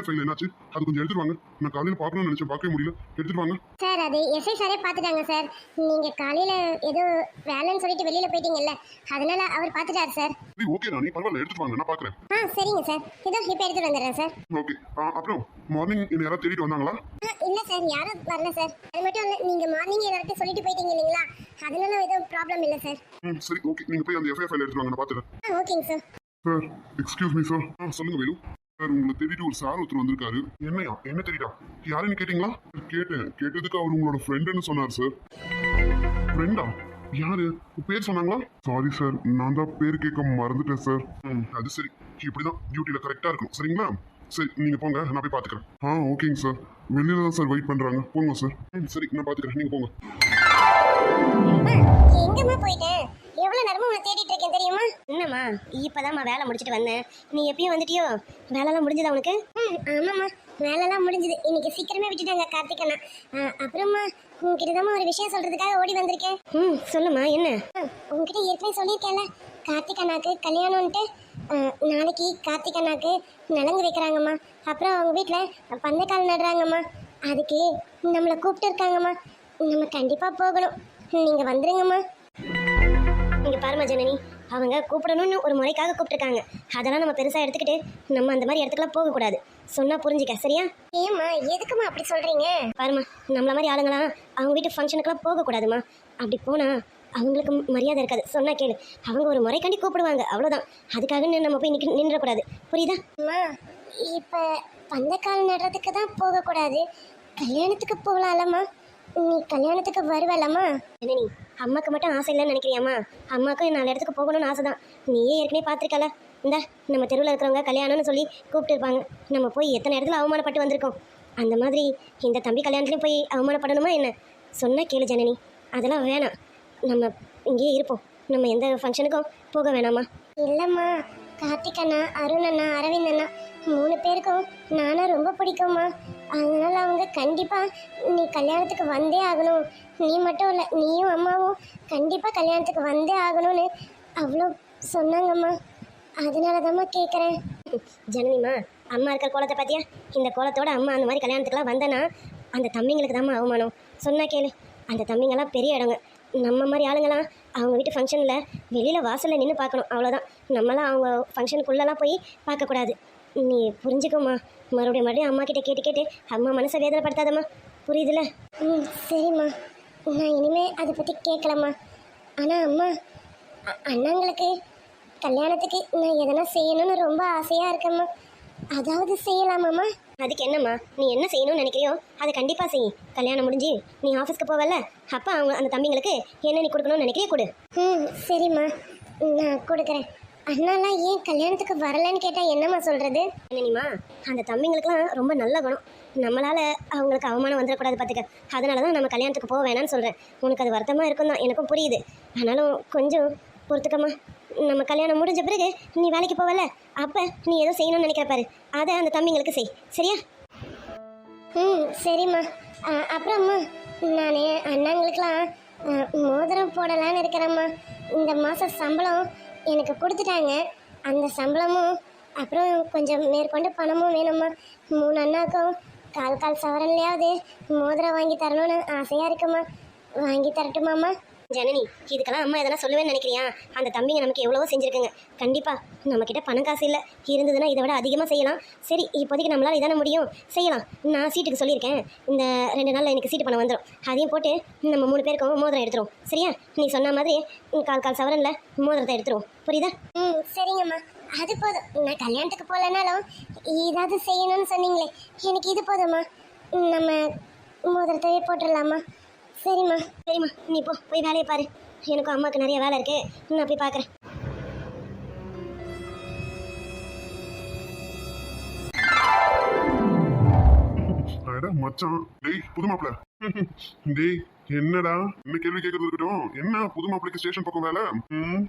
FIR file என்னாச்சு? அது கொஞ்சம் எடுத்துட்டு வாங்க. நான் காலையில பார்க்கணும்னு நினைச்சேன். பார்க்கவே முடியல. எடுத்துட்டு வாங்க. சார் அது எஸ்ஐ சாரே பார்த்துட்டாங்க சார் நீங்கள் காலையில் ஏதோ வேலைன்னு சொல்லிட்டு வெளியில் போயிட்டீங்கல்ல அதனால அவர் பார்த்துட்டாரு சார் சரி ஓகே ராணி பரவாயில்ல எடுத்துட்டு வாங்க. நான் பார்க்குறேன். ஆ சரிங்க சார் இதோ இப்போ எடுத்துட்டு வந்துடுறேன் சார் ஓகே அப்புறம் மார்னிங் என்ன யாராவது தேடிட்டு வந்தாங்களா? ஆ இல்லை சார் யாரும் வரல சார் அது மட்டும் இல்லை நீங்கள் மார்னிங் எல்லார்ட்டும் சொல்லிட்டு போயிட்டீங்க இல்லைங்களா அதனால எதுவும் ப்ராப்ளம் இல்லை சார் ம் சரி ஓகே நீங்க போய் அந்த எஃப்ஐஆர் ஃபைல் எடுத்துட்டு வாங்க. நான் பார்த்துறேன். ஆ ஓகேங்க sir sir excuse me sir ஆ சொல்லுங்க வேலு. சார் உங்களை தேடிட்டு ஒரு சார் ஒருத்தர் வந்திருக்காரு. என்னையா? என்ன தெரியுதா யாருன்னு கேட்டிங்களா? கேட்டேன். கேட்டதுக்கு அவர் உங்களோட ஃப்ரெண்டுன்னு சொன்னார் சார். ஃப்ரெண்டா யாரு? பேர் சொன்னாங்களா? Sorry sir. நான் தான் பேர் கேட்க மறந்துட்டேன் சார். ம் அது சரி. இப்படிதான் டியூட்டியில் கரெக்டாக இருக்கணும். சரிங்களா? சரி நீங்கள் போங்க. நான் போய் பார்த்துக்கிறேன் ஆ ஓகேங்க சார். வெளியில தான் சார் வெயிட் பண்ணுறாங்க போங்க சார். ம் சரி நான் பார்த்துக்கிறேன் நீங்கள் போங்க. எங்கம்மா போயிட்டேன் உன்னை தேடிட்டு இருக்கேன் தெரியுமா? என்னம்மா? இப்போதாம்மா வேலை முடிச்சிட்டு வந்தேன். நீ எப்பயும் வந்துட்டியோ? வேலைலாம் முடிஞ்சதா உனக்கு? ஆமாம்மா. வேலைலாம் முடிஞ்சுது. இன்னைக்கு சீக்கிரமே விட்டுட்டாங்க கார்த்திகண்ணா அப்புறமா உங்ககிட்ட தான் ஒரு விஷயம் சொல்றதுக்காக ஓடி வந்திருக்கேன். ம் சொல்லுமா என்ன? உங்ககிட்ட ஏற்கனவே சொல்லியிருக்கேன்ல கார்த்திக் அண்ணாக்கு கல்யாணம்ன்ட்டு. நாளைக்கு கார்த்திக் அண்ணாக்கு நலங்கு வைக்கிறாங்கம்மா. அப்புறம் அவங்க வீட்டில் பந்தக்கால் நடுறாங்கம்மா. அதுக்கு நம்மளை கூப்பிட்டு இருக்காங்கம்மா. நம்ம கண்டிப்பாக போகணும். நீங்கள் வந்துருங்கம்மா. இங்க பாருமா ஜனனி. அவங்க கூப்பிடணும்னு ஒரு முறைக்காக கூப்பிட்டுருக்காங்க. அதெல்லாம் நம்ம பெருசாக எடுத்துக்கிட்டு நம்ம அந்த மாதிரி இடத்துக்குலாம் போகக்கூடாது சொன்னா புரிஞ்சுக்க சரியா? ஏம்மா எதுக்கும்மா அப்படி சொல்கிறீங்க பாருமா நம்மள மாதிரி ஆளுங்களாம் அவங்க வீட்டு ஃபங்க்ஷனுக்குலாம் போகக்கூடாதுமா அப்படி போனா அவங்களுக்கு மரியாதை இருக்காது. சொன்னா கேளு. அவங்க ஒரு முறைக்காண்டி கூப்பிடுவாங்க அவ்வளோதான் அதுக்காக நம்ம போய் நிக்க நின்றக்கூடாது புரியுதா? அம்மா இப்போ பந்தக்கால் நடுறதுக்கு தான் போகக்கூடாது கல்யாணத்துக்கு போகலாம்லம்மா. நீ கல்யாணத்துக்கு வருவலம்மா என்ன நீ? அம்மாக்கு மட்டும் ஆசை இல்லைன்னு நினைக்கிறியாம்மா? அம்மாக்கும் நாலு இடத்துக்கு போகணும்னு ஆசை தான் நீயே ஏற்கனவே பார்த்துருக்கல. இந்த நம்ம தெருவில் இருக்கிறவங்க கல்யாணம்னு சொல்லி கூப்பிட்டு இருப்பாங்க நம்ம போய் எத்தனை இடத்துல அவமானப்பட்டு வந்திருக்கோம்? அந்த மாதிரி இந்த தம்பி கல்யாணத்துலேயும் போய் அவமானப்படணுமா என்ன? சொன்ன கேளு ஜனனி. அதெல்லாம் வேணாம். நம்ம இங்கேயே இருப்போம். நம்ம எந்த ஃபங்க்ஷனுக்கும் போக வேணாமா இல்லைம்மா. கார்த்திக் அண்ணா அருண் அண்ணா அரவிந்த் அண்ணா மூணு பேருக்கும் நானா ரொம்ப பிடிக்கும்மா. அதனால அவங்க கண்டிப்பாக நீ கல்யாணத்துக்கு வந்தே ஆகணும். நீ மட்டும் இல்லை நீயும் அம்மாவும் கண்டிப்பாக கல்யாணத்துக்கு வந்தே ஆகணும்னு அவ்வளோ சொன்னாங்கம்மா. அதனால தாம்மா கேட்குறேன் ஜனனிமா அம்மா இருக்கிற கோலத்தை பார்த்தியா இந்த கோலத்தோட அம்மா அந்த மாதிரி கல்யாணத்துக்குலாம் வந்தேன்னா அந்த தம்பிங்களுக்கு தாம்மா அவமானம். சொன்னா கேளு அந்த தம்பிங்கெல்லாம் பெரிய இடங்க. நம்ம மாதிரி ஆளுங்களாம் அவங்க வீட்டு ஃபங்க்ஷனில் வெளியில் வாசலில் நின்று பார்க்கணும். அவ்வளோதான் நம்மளாம் அவங்க ஃபங்க்ஷனுக்குள்ளெல்லாம் போய் பார்க்கக்கூடாது. நீ புரிஞ்சுக்கோமா மறுபடியும் மறுபடியும் அம்மா கிட்ட கேட்டு கேட்டு அம்மா மனசை வேதனைப்படுத்தாதம்மா. புரியுதுல? ம் சரிம்மா. நான் இனிமேல் அதை பற்றி கேட்கலம்மா ஆனால் அம்மா அண்ணாங்களுக்கு கல்யாணத்துக்கு நான் எதனா செய்யணும்னு ரொம்ப ஆசையாக இருக்கேம்மா. அதாவது செய்யலாமாம்மா? அதுக்கு என்னம்மா? நீ என்ன செய்யணும்னு நினைக்கிறியோ அதை கண்டிப்பாக செய். கல்யாணம் முடிஞ்சு நீ ஆஃபீஸ்க்கு போவல அப்போ அவங்க அந்த தம்பிங்களுக்கு என்ன நீ கொடுக்கணும்னு நினைக்கிறிய கொடு. ம் சரிம்மா. நான் கொடுக்குறேன். அண்ணாலாம் ஏன் கல்யாணத்துக்கு வரலன்னு கேட்டால் என்னம்மா சொல்கிறது என்னனிமா அந்த தம்பிங்களுக்குலாம் ரொம்ப நல்ல குணம். நம்மளால அவங்களுக்கு அவமானம் வந்துடக்கூடாது பார்த்துக்க அதனால தான் நம்ம கல்யாணத்துக்கு போக வேணாம்னு சொல்கிறேன் உனக்கு அது வருத்தமாக இருக்கும் தான் எனக்கும் புரியுது. ஆனாலும் கொஞ்சம் பொறுத்துக்கம்மா. நம்ம கல்யாணம் முடிஞ்ச பிறகு நீ வேலைக்கு போவல அப்போ நீ ஏதோ செய்யணும்னு நினைக்கிற பாரு. அதை அந்த தம்பிங்களுக்கு செய். சரியா? ம் சரிம்மா. அப்புறம்மா நான் அண்ணாங்களுக்கெலாம் மோதிரம் போடலான்னு இருக்கிறேம்மா. இந்த மாதம் சம்பளம் எனக்கு கொடுத்துட்டாங்க. அந்த சம்பளமும் அப்புறம் கொஞ்சம் மேற்கொண்டு பணமும் வேணும்மா. மூணு அண்ணாக்கும் கால் கால் சவரன்லையாவது மோதிரம் வாங்கி தரணும்னு ஆசையாக இருக்குமா? வாங்கி தரட்டுமாம்மா? ஜனனி இதுக்கெல்லாம் அம்மா எதனா சொல்லுவேன்னு நினைக்கிறியா? அந்த தம்பிங்க நமக்கு எவ்வளவோ செஞ்சுருக்குங்க. கண்டிப்பாக நம்மக்கிட்ட பணம் காசு இல்லை. இருந்ததுன்னா இதை விட அதிகமாக செய்யலாம். சரி இப்போதைக்கு நம்மளால் இதான முடியும். செய்யலாம். நான் சீட்டுக்கு சொல்லியிருக்கேன். இந்த ரெண்டு நாளில் எனக்கு சீட்டு பணம் வந்துடும் அதையும் போட்டு நம்ம மூணு பேருக்கும் மோதிரம் எடுத்துரும் சரியா? நீ சொன்ன மாதிரி கால் கால் சவரனில் மோதிரத்தை எடுத்துருவோம். புரியுதா? ம் சரிங்கம்மா. அது போதும். நான் கல்யாணத்துக்கு போகலனாலும் ஏதாவது செய்யணும்னு சொன்னீங்களே. எனக்கு இது போதும்மா. நம்ம மோதிரத்தையே போட்டுடலாமா? சரிம்மா சரிம்மா. நீ போ போய் வேலையை பாரு. எனக்கும் அம்மாவுக்கு நிறைய வேலை இருக்கு. நான் போய் பார்க்குறேன். அட மச்சான். டேய் புது மாப்பிள. டேய் என்னடா? என்ன கேள்வி கேட்கறது இருக்கட்டும். என்ன புது மாப்பிளைக்கு ஸ்டேஷன் பக்கம் வேலை? ம்?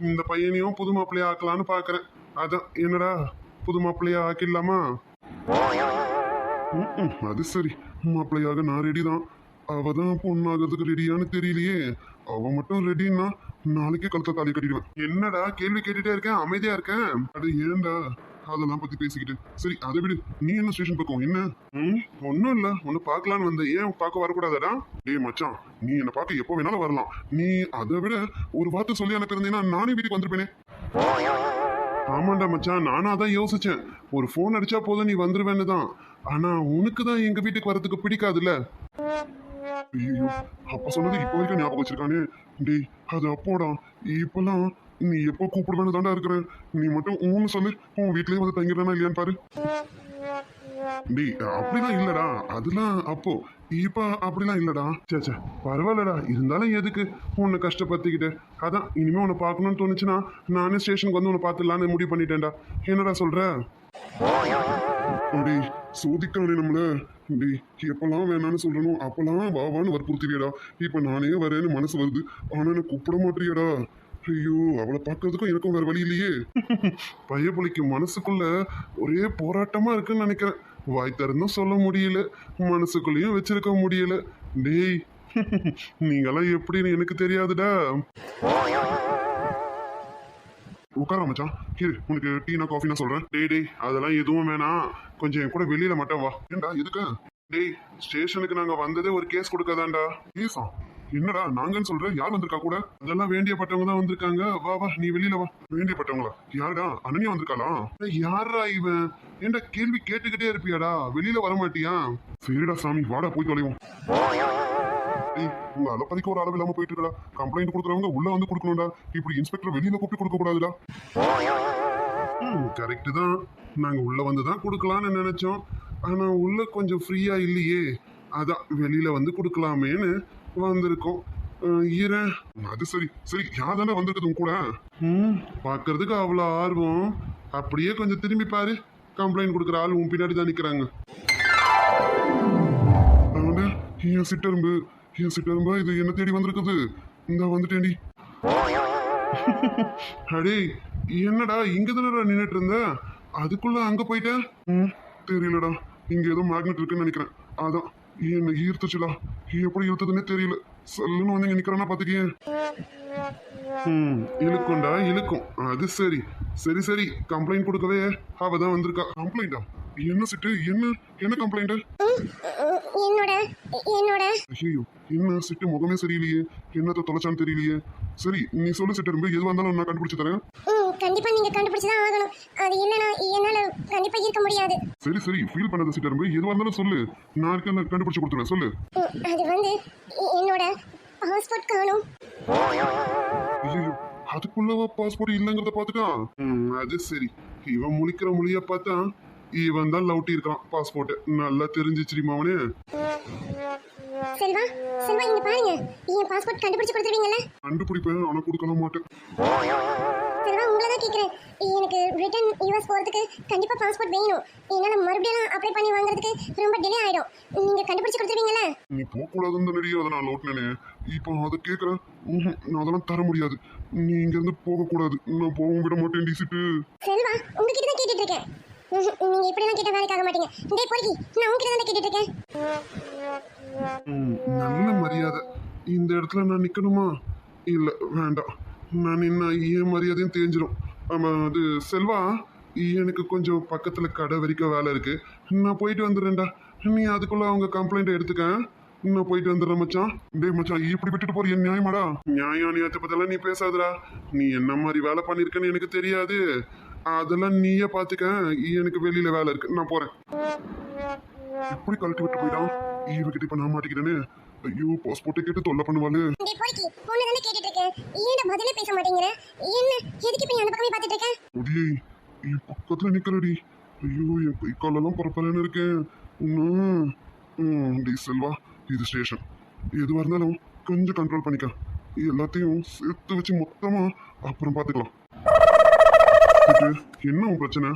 இந்த பையனையும் புது மாப்பிளைய ஆக்கலான்னு பார்க்குறேன். அதான் என்னடா? புது மாப்பிளைய ஆக்கிடலாமா? அது சரி. மாப்பிள்ளையாக நான் ரெடி தான். அவ தான் பொண்ணாகிறதுக்கு ரெடியான்னு தெரியலையே. அவ மட்டும் ரெடின்னா நாளைக்கே கழுத்த தாலி கட்டிடுவேன். என்னடா கேள்வி கேட்டுட்டே இருக்கேன் அமைதியா இருக்கேன்? அது ஏண்டா? அதெல்லாம் பத்தி பேசிக்கிட்டு. சரி அதை விடு. நீ என்ன ஸ்டேஷன் பக்கம்? என்ன? ம் ஒன்றும் இல்லை. ஒன்று பார்க்கலான்னு வந்த ஏன் பார்க்க வரக்கூடாதடா? டேய் மச்சான் நீ என்னை பார்க்க எப்போ வேணாலும் வரலாம். நீ அதை விட ஒரு வார்த்தை சொல்லி அனுப்பியிருந்தேன்னா நானே வீட்டுக்கு வந்திருப்பேனே. ஆமாண்டா மச்சான் நானா தான் யோசிச்சேன். ஒரு ஃபோன் அடிச்சா போதும் நீ வந்துருவேன்னு தான். ஆனா உனக்கு தான் எங்க வீட்டுக்கு வரதுக்கு பிடிக்காதுல்ல. ஐயோ அப்ப சொன்னது இப்போ வரைக்கும் ஞாபகம் வச்சிருக்கானே. டேய் அது அப்போடா இப்பெல்லாம் நீ எப்போ கூப்பிடுவேன்னு தாண்டா இருக்கிற. நீ மட்டும் ஊன்னு சொல்லி. உன் வீட்லயே வந்து தங்கிடுறேன்னா இல்லையான்னு பாரு. டேய் அப்படிலாம் இல்லடா. அதெல்லாம் அப்போ இப்ப அப்படிலாம் இல்லடா. சேச்சா சே பரவாயில்லடா. இருந்தாலும் எதுக்கு? உன்னை கஷ்டப்படுத்திக்கிட்டு. அதான் இனிமே உன்னை பார்க்கணும்னு தோணுச்சுன்னா நானே ஸ்டேஷனுக்கு வந்து உன்னை பார்த்துடலான்னு முடிவு பண்ணிட்டேன்டா. என்னடா சொல்ற? டேய் சோதிக்கானே நம்மள. டேய் எப்பெல்லாம் வேணான்னு சொல்லணும் அப்பெல்லாம் வா வான்னு வற்புறுத்துவியடா இப்போ நானே வரேன்னு மனசு வருது. ஆனால் என்ன கூப்பிட மாட்டியடா ஐயோ அவளை பார்க்கறதுக்கும் எனக்கும் வேற வழி இல்லையே. பையப்புலிக்கு மனசுக்குள்ள ஒரே போராட்டமா இருக்குன்னு நினைக்கிறேன். வாய் திறந்தும் சொல்ல முடியல. மனசுக்குள்ளேயும் வச்சிருக்க முடியல. டேய் நீங்களாம் எப்படின்னு எனக்கு தெரியாதுடா. உட்கார மச்சான். இரு உனக்கு டீனா காஃபினா சொல்றேன். டேய் டேய் அதெல்லாம் எதுவும் வேணாம். கொஞ்சம் என் கூட வெளியில மட்டும் வா. ஏண்டா எதுக்கு? டேய் ஸ்டேஷனுக்கு நாங்க வந்ததே ஒரு கேஸ் கொடுக்கதாண்டா கேஸா என்னடா நாங்கன்னு சொல்ற? யார் வந்திருக்கா கூட? அதெல்லாம் வேண்டியப்பட்டவங்க தான் வந்திருக்காங்க. வா வா நீ வெளியில வா. வேண்டியப்பட்டவங்களா? யாருடா? அனன்யா வந்திருக்காளா? யாரா இவன்? ஏன்டா கேள்வி கேட்டுக்கிட்டே இருப்பியாடா? வெளியில வர மாட்டியா? சரிடா சாமி வாடா போய் தொலைவோம். உங்க அலப்பதிக்கு ஒரு அளவு இல்லாம போயிட்டு இருக்கா கம்ப்ளைண்ட் கொடுக்குறவங்க உள்ள வந்து கொடுக்கணும்டா. இப்படி இன்ஸ்பெக்டர் வெளியில கூப்பிட்டு கொடுக்க கூடாதுடா ம் கரெக்டு தான். நாங்க உள்ள வந்து தான் கொடுக்கலாம்னு நினைச்சோம். ஆனா உள்ள கொஞ்சம் ஃப்ரீயா இல்லையே. அதான் வெளியில வந்து கொடுக்கலாமேன்னு வந்திருக்கோம். ஈரன் அது சரி சரி யார் தானே வந்திருக்குது உன் கூட? ம். பார்க்கறதுக்கு அவ்வளோ ஆர்வம். அப்படியே கொஞ்சம் திரும்பி பாரு. கம்ப்ளைண்ட் கொடுக்குற ஆள் உன் பின்னாடி தான் நிற்கிறாங்க அவனே என் சிட்டரும்பு. என் சிட்டரும்பா இது என்ன தேடி வந்திருக்குது? இந்த வந்துட்டேன்டி. அடே என்னடா இங்க தானடா நின்னுட்டு இருந்த? அதுக்குள்ள அங்க போயிட்ட? ம். தெரியலடா இங்க ஏதோ மேக்னெட் இருக்குன்னு நினைக்கிறேன். அதான். என்ன ஈர்த்துச்சுடா எப்படி ஈர்த்ததுன்னே தெரியல சல்லுன்னு வந்து இங்க நிக்கிறானா பாத்துக்கியே ம் இழுக்கும்டா இழுக்கும் அது சரி சரி சரி கம்ப்ளைண்ட் கொடுக்கவே அவ தான் வந்திருக்கா கம்ப்ளைண்டா என்ன சிட்டு என்ன என்ன கம்ப்ளைண்ட் என்னோட என்னோட ஐயோ என்ன சிட்டு முகமே சரியில்லையே என்னத்த தொலைச்சான்னு தெரியலையே சரி நீ சொல்லு சிட்டு இருந்து எதுவாக இருந்தாலும் நான் கண்டுபிடிச்சு தரேன். ம் கண்டிப்பா நீங்க கண்டுபிடிச்சு தான் ஆகணும். அது இல்லைனா என்னால கண்டிப்பா இருக்க முடியாது. சரி சரி ஃபீல் பண்ணாத சிட்டு இருந்து எதுவாக இருந்தாலும் சொல்லு. நான் இருக்க கண்டுபிடிச்சு கொடுத்துருவேன் சொல்லு. ம், அது வந்து எ- என்னோட பாஸ்போர்ட் காணும். ஐயோ அதுக்குள்ளவா பாஸ்போர்ட் இல்லைங்கிறத பார்த்துட்டான் ம், அது சரி. இவன் முழிக்கிற மொழிய பார்த்தா இவன் தான் லவுட்டி இருக்கான் பாஸ்போர்ட் நல்லா தெரிஞ்சிச்சுடி மாவனே செல்வா செல்வா இங்க பாருங்க. என் பாஸ்போர்ட் கண்டுபிடிச்சு கொடுத்துருவீங்கல்ல? கண்டுபிடிப்பேன் ஆனா கொடுக்க மாட்டேன். செல்வா உங்களை தான் கேட்குறேன் எனக்கு ரிட்டர்ன் யூஎஸ் போகிறதுக்கு கண்டிப்பாக பாஸ்போர்ட் வேணும். என்னால் மறுபடியும் அப்ளை பண்ணி வாங்குறதுக்கு ரொம்ப டிலே ஆகிடும் நீங்கள் கண்டுபிடிச்சு கொடுத்துருவீங்கல்ல? நீ போகக்கூடாதுன்னு தானடி அதை நான் லவுட்டினேனே இப்போ அதை கேட்குறேன் நான் அதெல்லாம் தர முடியாது. நீ இங்கேருந்து போகக்கூடாது. நான் போகவும் விட மாட்டேன் டிசிட்டு செல்வா உங்ககிட்ட தான் கேட்டுட்டு இருக்கேன். நீங்க இப்படிலாம் கேட்ட வேலைக்கு ஆக மாட்டீங்க. டேய் பொறுக்கி நான் உங்ககிட்ட தான் கேட்டுட்டு இருக்கேன். நல்ல மரியாதை. இந்த இடத்துல நான் நிற்கணுமா இல்லை வேண்டாம். நான் என்ன ஏன் மரியாதையும் தெரிஞ்சிடும் ஆமாம் அது செல்வா எனக்கு கொஞ்சம் பக்கத்தில் கடை வரைக்கும் வேலை இருக்கு. நான் போயிட்டு வந்துடுறேன்டா. நீ அதுக்குள்ள அவங்க கம்ப்ளைண்ட் எடுத்துக்க. நான் போயிட்டு வந்துடுறேன் மச்சான். டேய் மச்சான் இப்படி விட்டுட்டு போறிய நியாயமாடா? நியாயம் நியாயத்தை பத்தெல்லாம் நீ பேசாதடா. நீ என்ன மாதிரி வேலை பண்ணியிருக்கன்னு எனக்கு தெரியாது. அதெல்லாம் நீயே பார்த்துக்க எனக்கு வெளியில வேலை இருக்கு. நான் போறேன். எப்படி கழட்டி விட்டு போயிட்டான் இவகிட்ட இப்ப நான் மாட்டிக்கிறேனே? ஐயோ பாஸ்போர்ட்டை கேட்டு தொல்லை பண்ணுவாளு. டேய் பொறுக்கி உன்னை தானே கேட்டுட்டு இருக்கேன் ஏன்டா பதிலே பேச மாட்டேங்கிற? என்ன எதுக்கு இப்போ அந்த பக்கமே பார்த்துட்டு இருக்கேன் ஒடியே பக்கத்துல நிக்கிறடி ஐயோ என் கை காலெல்லாம் பரப்பலன்னு இருக்கேன். டேய் செல்வா இது ஸ்டேஷன் எதுவாக இருந்தாலும் கொஞ்சம் கண்ட்ரோல் பண்ணிக்க. எல்லாத்தையும் சேர்த்து வச்சு மொத்தமா அப்புறம் பார்த்துக்கலாம். என்ன உன் பிரச்சனை?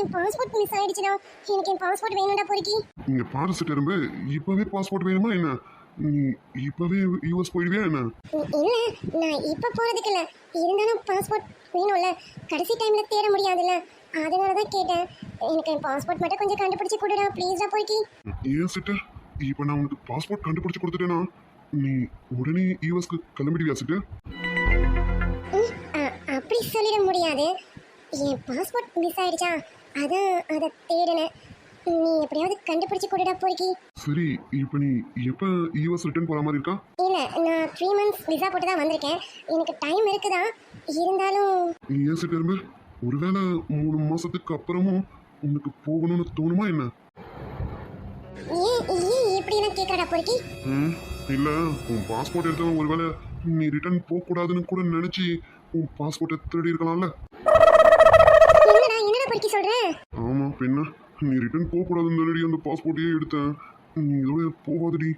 என் பாஸ்போர்ட் மிஸ் ஆயிடுச்சுடா. எனக்கு என் பாஸ்போர்ட் வேணும்டா பொறுக்கி. நீங்க பாரு சிட்டரும்பு இப்பவே பாஸ்போர்ட் வேணுமா என்ன? நீ இப்பவே யூஎஸ் போயிடுவியா என்ன? இல்ல நான் இப்ப போறதுக்கு இல்ல. இருந்தாலும் பாஸ்போர்ட் வேணும்ல. கடைசி டைம்ல தேட முடியாதுல்ல. அதனால தான் கேட்டேன். எனக்கு பாஸ்போர்ட் மட்டும் கொஞ்சம் கண்டுபிடிச்சு கொடுடா ப்ளீஸ்டா போய்க்கி ஏன் சிட்டு இப்போ நான் உனக்கு பாஸ்போர்ட் கண்டுபிடிச்சு கொடுத்துட்டேனா? நீ உடனே யூஎஸ்க்கு கிளம்பிடுவியா சிட்டு ம், அ- அப்படி சொல்லிட முடியாது. என் பாஸ்போர்ட் மிஸ் ஆயிடுச்சா? அதான் அதை தேடினேன். நீ எப்படியாவது கண்டுபிடிச்சு கொடுடா பொறுக்கி சரி இப்போ நீ எப்போ யூஎஸ் ரிட்டர்ன் போகிற மாதிரி இருக்கா? இல்லை நான் த்ரீ மந்த்ஸ் விசா போட்டு தான் வந்திருக்கேன். எனக்கு டைம் இருக்குதா? இருந்தாலும் ஏன் சிட்டிரும்பு ஒருவேளை மூணு மாசத்துக்கு அப்புறமும் உனக்கு போகணும்னு தோணுமா என்ன? ஏன் ஏன் இப்படிலாம் கேட்குறடா பொறுக்கி ம் இல்லை உன் பாஸ்போர்ட் எடுத்தவன் ஒருவேளை நீ ரிட்டர்ன் போகக்கூடாதுன்னு கூட நினச்சி உன் பாஸ்போர்ட்டை திருடி இருக்கலாம்ல. படிக்க என்னடா சொல்கிறேன் ஆமாம் நீ ரிட்டர்ன் போகக்கூடாதுன்னு நினைடி அந்த பாஸ்போர்ட்டையே எடுத்தேன். நீ இதோட போகாதடி.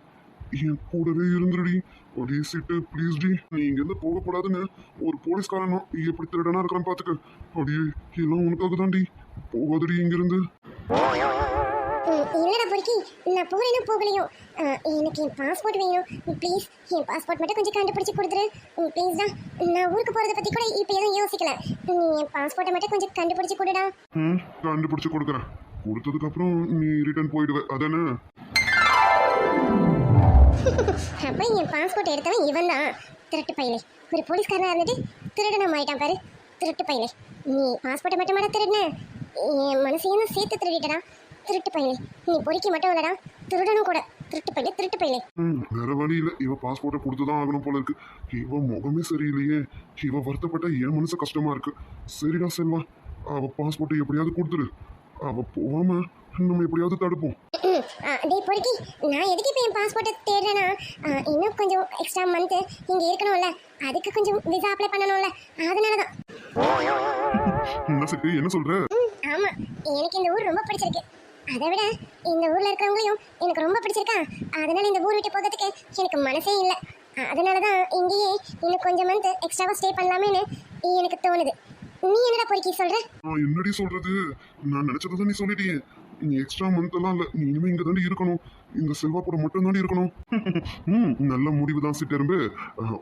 என் கூடவே இருந்துடி ஒரே சீட்டு ப்ளீஸ் டி. நீ இங்கேருந்து போகக்கூடாதுன்னு ஒரு போலீஸ்காரனும் எப்படி திருடனா இருக்கிறான் பார்த்துக்க அப்படியே எல்லாம் உனக்காக தான்டி போகாதடி இங்கிருந்து. ம், இல்லடா பொறுக்கி? நான் போகிறேன்னா போகலையோ? எனக்கு என் பாஸ்போர்ட் வேணும். ப்ளீஸ் என் பாஸ்போர்ட் மட்டும் கொஞ்சம் கண்டுபிடிச்சி கொடுத்துரு. ப்ளீஸ் தான். நான் ஊருக்கு போகிறத பற்றி கூட இப்போ எதுவும் யோசிக்கல. நீ என் பாஸ்போர்ட்டை மட்டும் கொஞ்சம் கண்டுபிடிச்சி கொடுடா. ம் கண்டுபிடிச்சு கொடுக்குறேன். கொடுத்ததுக்கு அப்புறம் நீ ரிட்டர்ன் போயிடுவ. அதானே? அப்போ என் பாஸ்போர்ட் எடுத்தவன் இவன் தான் திருட்டு பையலே. ஒரு போலீஸ்காரனா இருந்துட்டு திருடனம் ஆயிட்டான் பாரு. திருட்டு பையலே. நீ பாஸ்போர்ட்டை மட்டும் மட்டும் திருடின? என் மனசையும் சேர்த்து திருடிட்டடா. திருட்டு பையலே. நீ பொறிக்க மட்டும் இல்லடா. திருடனும் கூட. திருட்டு பையலே திருட்டு பையலே. ம் வேற வழி இல்லை. இவ பாஸ்போர்ட்டை கொடுத்து தான் ஆகணும் போல இருக்கு. இவ முகமே சரியில்லையே. இவ வருத்தப்பட்ட என் மனசு கஷ்டமா இருக்கு. சரிடா செல்வா. அவ பாஸ்போர்ட்டை எப்படியாவது கொடுத்துரு அவ போகாம நம்ம எப்படியாவது தடுப்போம். டேய் பொறுக்கி. நான் எதுக்கு இப்போ என் பாஸ்போர்ட்டை தேடுறேன்னா இன்னும் கொஞ்சம் எக்ஸ்ட்ரா மந்த்து இங்கே இருக்கணும்ல. அதுக்கு கொஞ்சம் விசா அப்ளை பண்ணணும்ல. அதனால தான் என்ன சொல்ற? ம் ஆமாம் எனக்கு இந்த ஊர் ரொம்ப பிடிச்சிருக்கு. அதை விட இந்த ஊரில் இருக்கிறவங்களையும் எனக்கு ரொம்ப பிடிச்சிருக்கா. அதனால இந்த ஊர் விட்டு போகிறதுக்கு எனக்கு மனசே இல்லை. அதனால தான் இங்கேயே இன்னும் கொஞ்சம் மந்த் எக்ஸ்ட்ராவாக ஸ்டே பண்ணலாமேன்னு எனக்கு தோணுது. நீ என்னடா பொறுக்கி சொல்கிற நான் என்னடி சொல்றது? நான் நினைச்சதை நீ சொல்லிட்டியே. நீ எக்ஸ்ட்ரா மந்த் எல்லாம் இல்ல. நீ இனிமே இங்க தாண்டி இருக்கணும். இந்த செல்வா கூட மட்டும் தாண்டி இருக்கணும். ம் நல்ல முடிவு தான் சிட்டெரும்பு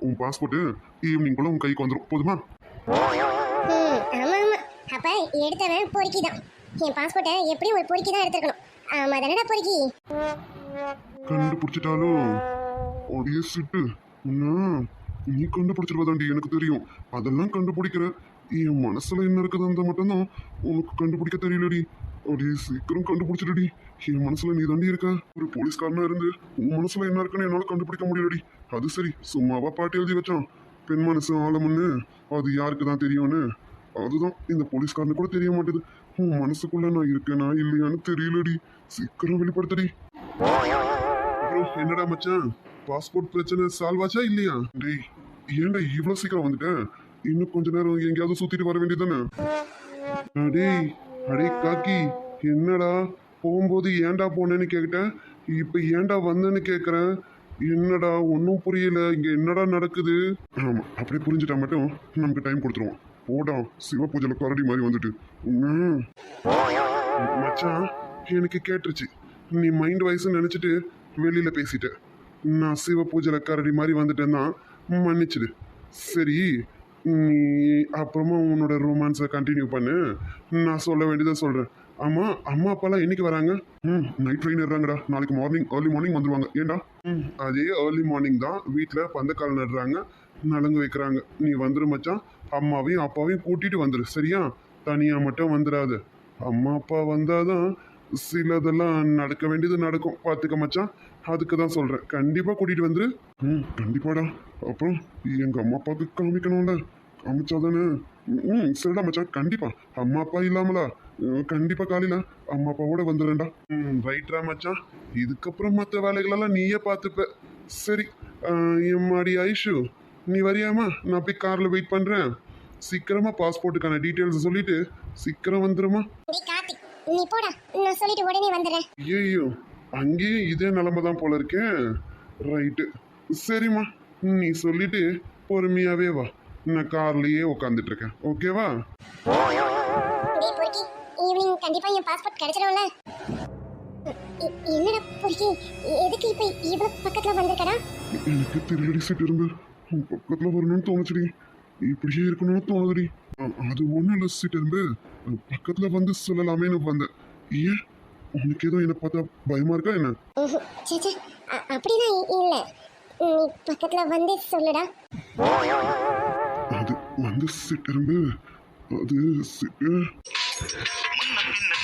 உன் பாஸ்போர்ட் ஈவினிங் போல உன் கைக்கு வந்துடும் போதுமா? ம் ஆமாம் ஆமாம் அப்போ எடுத்தவன் பொறுக்கி தான் என் பாஸ்போர்ட்டை எப்படியும் ஒரு பொறுக்கி தான் எடுத்துருக்கணும். ஆமா தானடா பொறுக்கி? கண்டுபிடிச்சிட்டாலும் அப்படியே சிட்டு. உன்னை நீ கண்டுபிடிச்சிருவதாண்டி எனக்கு தெரியும். அதெல்லாம் கண்டுபிடிக்கிற. என் மனசுல என்ன இருக்குதுன்னு மட்டும்தான் உனக்கு கண்டுபிடிக்க தெரியலடி. அப்படியே சீக்கிரம் கண்டுபிடிச்சிடுடி. என் மனசுல நீ தாண்டி இருக்க. ஒரு போலீஸ்காரனா இருந்து உன் மனசுல என்ன இருக்குன்னு என்னால கண்டுபிடிக்க முடியலடி. அது சரி சும்மாவா பாட்டு எழுதி வச்சான். பெண் மனசு ஆழமுன்னு அது யாருக்கு தான் தெரியும்னு? அதுதான் இந்த போலீஸ்காரனு கூட தெரிய மாட்டேது. உன் மனசுக்குள்ள நான் இருக்கேனா இல்லையான்னு தெரியலடி. சீக்கிரம் வெளிப்படுத்தடி. என்னடா மச்சான்? பாஸ்போர்ட் பிரச்சனை சால்வ் ஆச்சா இல்லையா? டேய் ஏன்டா இவ்வளோ சீக்கிரம் வந்துட்டேன் இன்னும் கொஞ்ச நேரம் எங்கேயாவது சுத்திட்டு வர வேண்டியதானே டேய் அடே காக்கி என்னடா? போகும்போது ஏன்டா போனேன்னு கேட்டேன்? இப்போ ஏன்டா வந்தேன்னு கேட்குறேன் என்னடா ஒன்றும் புரியல. இங்கே என்னடா நடக்குது? ஆமாம் அப்படியே புரிஞ்சுட்டா மட்டும் நமக்கு டைம் கொடுத்துருவோம். போடா சிவ பூஜையில் கரடி மாதிரி வந்துட்டு. ம். மச்சான் எனக்கு கேட்டுருச்சு. நீ மைண்ட் வைஸ் நினச்சிட்டு வெளியில் பேசிட்ட. நான் சிவ பூஜையில் கரடி மாதிரி வந்துட்டேன்னா மன்னிச்சிடு. சரி நீ அப்புறமா உன்னோட ரொமான்ஸை கண்டினியூ பண்ணு. நான் சொல்ல வேண்டியதை சொல்கிறேன் ஆமாம் அம்மா அப்பாலாம் என்னைக்கு வராங்க? ம் நைட் ட்ரெயின் ஏறுறாங்கடா. நாளைக்கு மார்னிங் ஏர்லி மார்னிங் வந்துருவாங்க. ஏன்டா? ம் அதே ஏர்லி மார்னிங் தான் வீட்டில் பந்தக்கால் நடுறாங்க நலங்கு வைக்கிறாங்க. நீ வந்துரு மச்சான். அம்மாவையும் அப்பாவையும் கூட்டிட்டு வந்துடு சரியா? தனியாக மட்டும் வந்துடாது அம்மா அப்பா வந்தால் தான் சிலதெல்லாம் நடக்க வேண்டியது நடக்கும். பார்த்துக்க மச்சான் அதுக்கு தான் சொல்கிறேன் கண்டிப்பாக கூட்டிகிட்டு வந்துரு. ம் கண்டிப்பாடா. அப்புறம் எங்கள் அம்மா அப்பாவுக்கு காமிக்கணும்ல. காமிச்சாதானே. ம் சரிடா மச்சான் கண்டிப்பாக அம்மா அப்பா இல்லாமலா? கண்டிப்பாக காலையில் அம்மா அப்பாவோட வந்துடுறேன்டா. ம் ரைட்ரா மச்சான். இதுக்கப்புறம் மற்ற வேலைகளெல்லாம் நீயே பார்த்துப்ப சரி என் எம்மாடி ஐஷு? நீ வரியாமா? நான் போய் காரில் வெயிட் பண்ணுறேன் சீக்கிரமா பாஸ்போர்ட்டுக்கான டீட்டெயில்ஸ் சொல்லிட்டு சீக்கிரம் வந்துருமா? டேய் கார்த்திக் நீ போடா. நான் சொல்லிட்டு உடனே வந்துடுறேன். ஐயோ அங்கேயும் இதே நிலமை தான் போல இருக்கேன் ரைட்டு சரிம்மா நீ சொல்லிட்டு பொறுமையாவே வா. நான் கார்லயே உட்காந்துட்டு இருக்கேன். ஓகேவா டேய் பொறுக்கி ஈவினிங் கண்டிப்பா என் பாஸ்போர்ட் கிடைச்சிடும்ல. எ- என்னடா பொறுக்கி எதுக்கு இப்ப இவ்வளவு பக்கத்துல வந்திருக்கடா? எனக்கு தெரியலடி சிட்டு இருந்து உன் பக்கத்தில் வரணும்னு தோணுச்சுடி. இப்படியே இருக்கணும்னு தோணுதுடி. அது ஒன்றும் இல்லை சிட்டு இருந்து பக்கத்தில் வந்து சொல்லலாமேன்னு வந்தேன். ஏன்? உனக்கு ஏதோ என்னை பார்த்தா பயமா இருக்கா என்ன? ம்ஹும். சே சே அ- அப்படிலாம் இ- இல்ல. நீ பக்கத்துல வந்து சொல்லுடா. அது வந்து சிட்டு இருந்து அது சிட்டு. முன்ன பின்ன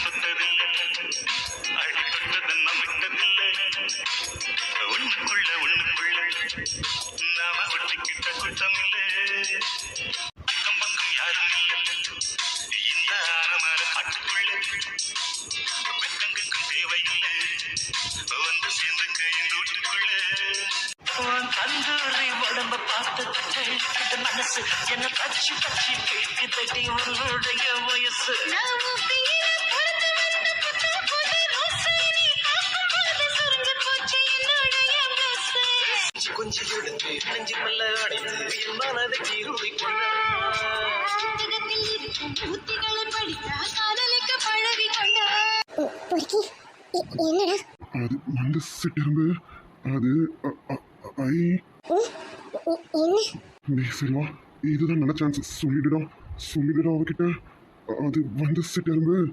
உன்னுடைய வயசு கொஞ்சி எடுத்து நெஞ்சுக்குள்ள அடைத்து என் மனதை கீருடி எ- என்னடா அது மண்ட சிட்டெரும்பு அது அ- அ- ஐ. ம், எ- என்ன? டேய் செல்வா இதுதான் நல்ல சான்ஸ் சொல்லிடுடா. சொல்லிடுடா அவகிட்ட அது வந்து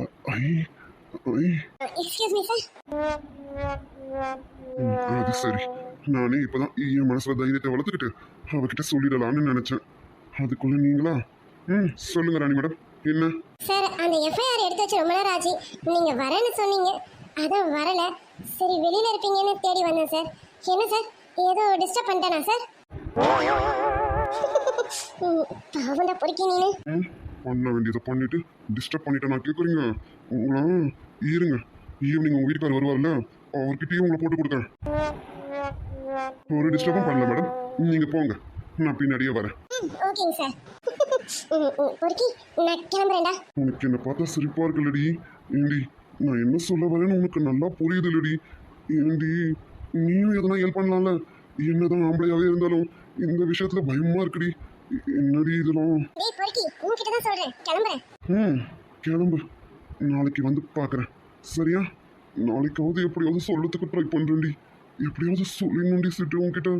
அ- ஐ. ஐ அது சரி. நானே இப்பதான் என் மனசுல தைரியத்தை வளர்த்துக்கிட்டு அவகிட்ட சொல்லிடலாம்னு நினைச்சேன். அதுக்குள்ள நீங்களா? ம் சொல்லுங்க ராணி மேடம். என்ன? சார் அந்த எஃப்ஐஆர் எடுத்து வச்சு ரொம்ப நேரம் ஆச்சு. நீங்க வரேன்னு சொன்னீங்க. அதான் வரல. சரி வெளியில இருப்பீங்கன்னு தேடி வந்தேன் சார் என்ன சார் ஏதோ டிஸ்டர்ப் பண்ணிட்டேனா சார் பொறுக்கி நீனு. பண்ண வேண்டியதை பண்ணிட்டு டிஸ்டர்ப் பண்ணிட்டு நான் கேட்குறீங்க உங்களா இருங்க. ஈவினிங் உங்க வீட்டுக்கார் வருவார்ல அவர்கிட்டயும் உங்களை போட்டு கொடுத்தேன் ஒரு டிஸ்டர்பும் பண்ணல மேடம் நீங்க போங்க. நான் பின்னாடியே வரேன். ம், ஓகேங்க சார். ம், ம், பொறுக்கி நான் கிளம்புறேன்டா. உனக்கு என்ன பார்த்தா சிரிப்பா இருக்குல்லடி. ஏண்டி நான் என்ன சொல்ல வரேன்னு உனக்கு நல்லா புரியுது இல்லடி ஏண்டி நீயும் எதனா ஹெல்ப் பண்ணலாம்ல? என்னதான் ஆம்பளையாவே இருந்தாலும் இந்த விஷயத்துல பயமா இருக்குடி. என்னடி இதெல்லாம்? டேய் பொறுக்கி உன்கிட்ட தான் சொல்றேன். கிளம்புறேன். ம் கிளம்பு. நாளைக்கு வந்து பார்க்குறேன் சரியா? நாளைக்காவது எப்படியாவது சொல்லத்துக்கு ட்ரை பண்ணுறேன்டி எப்படியாவது சொல்லிடணும்டி சிட்டு உன்கிட்ட.